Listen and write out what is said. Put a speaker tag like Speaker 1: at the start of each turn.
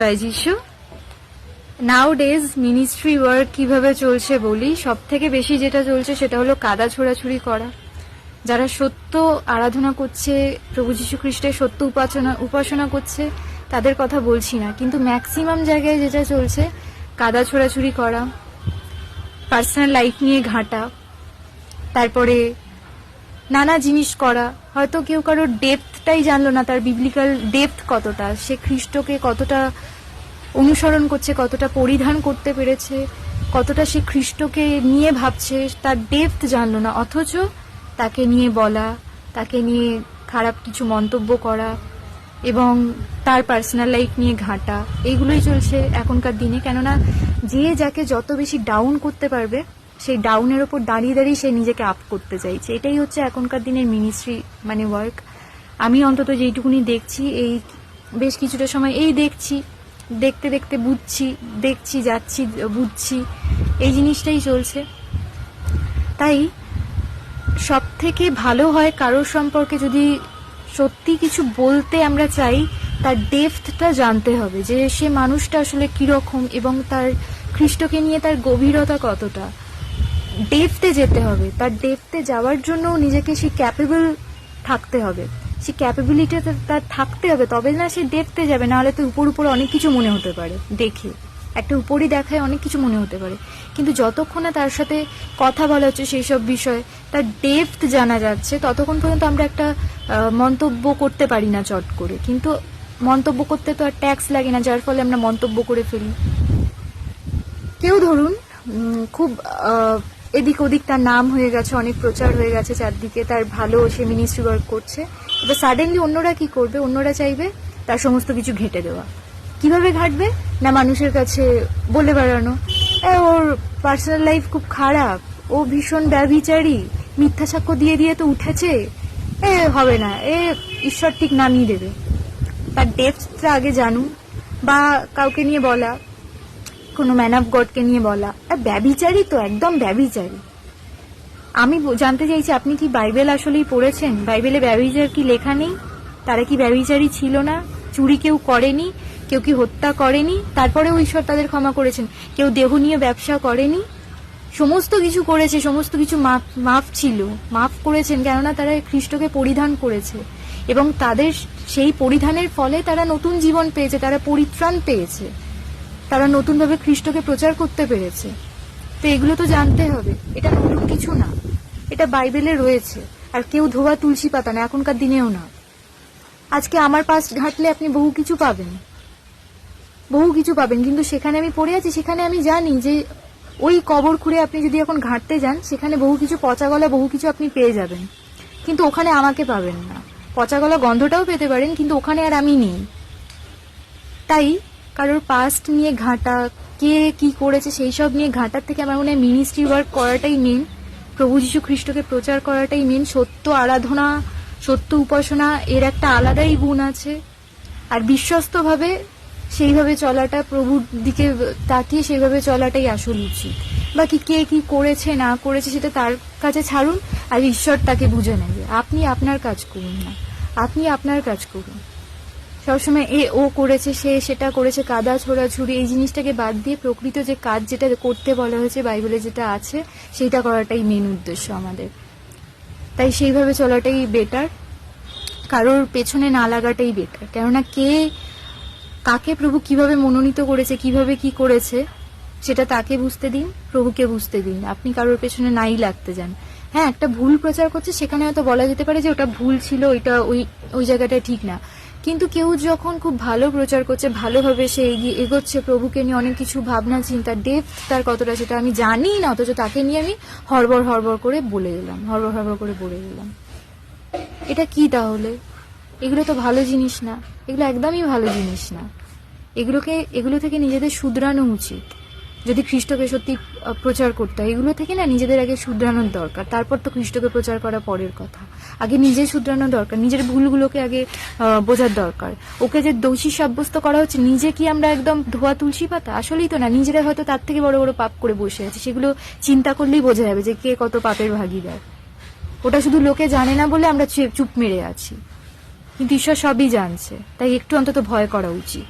Speaker 1: জয় যিশু নাও days ministry work কীভাবে চলছে বলি? সব থেকে বেশি যেটা চলছে সেটা হলো কাদা ছোড়াছুড়ি করা। যারা সত্য আরাধনা করছে, প্রভু যীশু খ্রিস্টের সত্য উপাসনা উপাসনা করছে, তাদের কথা বলছি না। কিন্তু ম্যাক্সিমাম জায়গায় যেটা চলছে, কাদা ছোড়াছুড়ি করা পার্সোনাল লাইফ নিয়ে ঘাঁটা, তারপরে নানা জিনিস করা। হয়তো কেউ কারোর ডেপথটাই জানলো না তার বিবলিক্যাল ডেপথ কতটা। সে খ্রিস্টকে কতটা অনুসরণ করছে, কতটা পরিধান করতে পেরেছে, কতটা সে খ্রিস্টকে নিয়ে ভাবছে, তার ডেপথ জানলো না। অথচ তাকে নিয়ে বলা, তাকে নিয়ে খারাপ কিছু মন্তব্য করা এবং তার পার্সোনাল লাইফ নিয়ে ঘাঁটা এইগুলোই চলছে এখনকার দিনে। কেননা যে যাকে যত বেশি ডাউন করতে পারবে, সেই ডাউনের ওপর দাঁড়িয়ে দাঁড়িয়ে সে নিজেকে আপ করতে চাইছে। এটাই হচ্ছে এখনকার দিনের মিনিস্ট্রি মানে ওয়ার্ক আমি অন্তত যেইটুকুনি দেখছি, এই বেশ কিছুটা সময় এই দেখছি, দেখতে দেখতে বুঝছি, দেখছি, যাচ্ছি, বুঝছি, এই জিনিসটাই চলছে। তাই সব থেকে ভালো হয় কারোর সম্পর্কে যদি সত্যি কিছু বলতে আমরা চাই, তার ডেপথটা জানতে হবে যে সে মানুষটা আসলে কীরকম এবং তার খ্রিস্টকে নিয়ে তার গভীরতা কতটা। ডেপথে যেতে হবে, তার ডেপথে যাওয়ার জন্য নিজেকে সে ক্যাপেবল থাকতে হবে। সে ক্যাপেবিলিটি তার থাকতে হবে, তবে না সে দেখতে যাবে, নাহলে তো উপর উপরে অনেক কিছু মনে হতে পারে, দেখে। একটা উপরই দেখায় অনেক কিছু মনে হতে পারে। কিন্তু যতক্ষণ তার সাথে কথা বলা হচ্ছে সেই সব বিষয়ে, তার ডেপথ জানা যাচ্ছে, ততক্ষণ পর্যন্ত আমরা একটা মন্তব্য করতে পারি না চট করে। কিন্তু মন্তব্য করতে তো আর ট্যাক্স লাগে না, যার ফলে আমরা মন্তব্য করে ফেলি। কেউ ধরুন খুব এদিক ওদিক তার নাম হয়ে গেছে, অনেক প্রচার হয়ে গেছে চারদিকে, তার ভালো সে মিনিস্ট্রি ওয়ার্ক করছে। এবার সাডেনলি অন্যরা কি করবে? অন্যরা চাইবে তার সমস্ত কিছু ঘেটে দেওয়া। কীভাবে ঘাটবে? না মানুষের কাছে বলে বেড়ানো। ওর পার্সোনাল লাইফ খুব খারাপ। ও ভীষণ ব্যভিচারী। মিথ্যা সাক্ষ্য দিয়ে দিয়ে তো উঠেছে। এ, হবে না। এ, ঈশ্বর ঠিক নামিয়ে দেবে। তার ডেপথটা আগে জানুন বা কাউকে নিয়ে বলা। কোনো ম্যান অফ গডকে নিয়ে বলা। আর ব্যবিচারী তো একদম ব্যবিচারী আমি জানতে চাইছি, আপনি কি বাইবেল আসলেই পড়েছেন? বাইবেলে ব্যবিচার কি লেখা নেই? তারা কি ব্যবিচারী ছিল না? চুরি কেউ করেনি? কেউ কি হত্যা করেনি? তারপরেও ঈশ্বর তাদের ক্ষমা করেছেন। কেউ দেহ নিয়ে ব্যবসা করেনি? সমস্ত কিছু করেছে, সমস্ত কিছু মাফ মাফ ছিল। মাফ করেছেন কেননা তারা খ্রিস্টকে পরিধান করেছে। এবং তাদের সেই পরিধানের ফলে তারা নতুন জীবন পেয়েছে, তারা পরিত্রাণ পেয়েছে। তারা নতুনভাবে খ্রিস্টকে প্রচার করতে পেরেছে। তো এগুলো তো জানতে হবে। এটা নতুন কিছু না। এটা বাইবেলে রয়েছে। আর কেউ ধোয়া তুলসী পাতা না, এখনকার দিনেও না। আজকে আমার পাশ ঘাটলে আপনি বহু কিছু পাবেন। বহু কিছু পাবেন। কিন্তু সেখানে আমি পড়ে আছি, সেখানে আমি জানি যে ওই কবর খুঁড়ে আপনি যদি এখন ঘাঁটতে যান, সেখানে বহু কিছু পচা গলা, বহু কিছু আপনি পেয়ে যাবেন। কিন্তু ওখানে আমাকে পাবেন না। পচা গলা গন্ধটাও পেতে পারেন, কিন্তু ওখানে আর আমি নেই। তাই কারোর পাস্ট নিয়ে ঘাঁটা, কে কি করেছে সেই সব নিয়ে ঘাঁটার থেকে আমার মনে হয় মিনিস্ট্রি ওয়ার্ক করাটাই মেন প্রভু যীশু খ্রিস্টকে প্রচার করাটাই মেন সত্য আরাধনা, সত্য উপাসনা, এর একটা আলাদাই গুণ আছে। আর বিশ্বস্তভাবে সেইভাবে চলাটা, প্রভুর দিকে তাকিয়ে সেইভাবে চলাটাই আসল উচিত। বাকি কে কি করেছে, না করেছে সেটা তার কাছে ছাড়ুন, আর ঈশ্বর তাকে বুঝে নেবে। আপনি আপনার কাজ করুন না। আপনি আপনার কাজ করুন। সবসময় এ, ও করেছে, সে সেটা করেছে, কাদা ছোড়াছুড়ি এই জিনিসটাকে বাদ দিয়ে প্রকৃত যে কাজ যেটা করতে বলা হয়েছে, বাইবেলে যেটা আছে সেটা করাটাই মেন উদ্দেশ্য আমাদের। তাই সেইভাবে চলাটাই বেটার কারোর পেছনে না লাগাটাই বেটার কেননা কে, কাকে প্রভু কীভাবে মনোনীত করেছে, কীভাবে কি করেছে, সেটা তাকে বুঝতে দিন, প্রভুকে বুঝতে দিন। আপনি কারোর পেছনে নাই লাগতে যান। হ্যাঁ একটা ভুল প্রচার করছে, সেখানে হয়তো বলা যেতে পারে যে ওটা ভুল ছিল, ওইটা ওই ওই জায়গাটা ঠিক না। কিন্তু কেউ যখন খুব ভালো প্রচার করছে, ভালোভাবে সে এগিয়ে এগোচ্ছে, প্রভুকে নিয়ে অনেক কিছু ভাবনা, চিন্তা ডেপথ তার কতটা সেটা আমি জানি না, অথচ তাকে নিয়ে আমি হড়বড় হড়বড় করে বলে গেলাম হড়বড় হড়বড় করে বলে গেলাম এটা কি তাহলে? এগুলো তো ভালো জিনিস না। এগুলো একদমই ভালো জিনিস না। এগুলোকে, এগুলো থেকে নিজেদের শুধরানো উচিত। যদি খ্রিস্টকে সত্যি প্রচার করতে হয়, এগুলো থেকে না নিজেদের আগে শুধরানোর দরকার। তারপর তো খ্রিস্টকে প্রচার করা পরের কথা। আগে নিজে শুধরানো দরকার, নিজের ভুলগুলোকে আগে বোঝার দরকার। ওকে যে দোষী সাব্যস্ত করা হচ্ছে, নিজে কি আমরা একদম ধোয়া তুলসী পাতা? আসলেই তো না, নিজেরা হয়তো তার থেকে বড় বড় পাপ করে বসে আছে। সেগুলো চিন্তা করলেই বোঝা যাবে যে কে কত পাপের ভাগিদার। ওটা শুধু লোকে জানে না বলে আমরা চুপ মেরে আছি। কিন্তু ঈশ্বর সবই জানছে, তাই একটু অন্তত ভয় করা উচিত।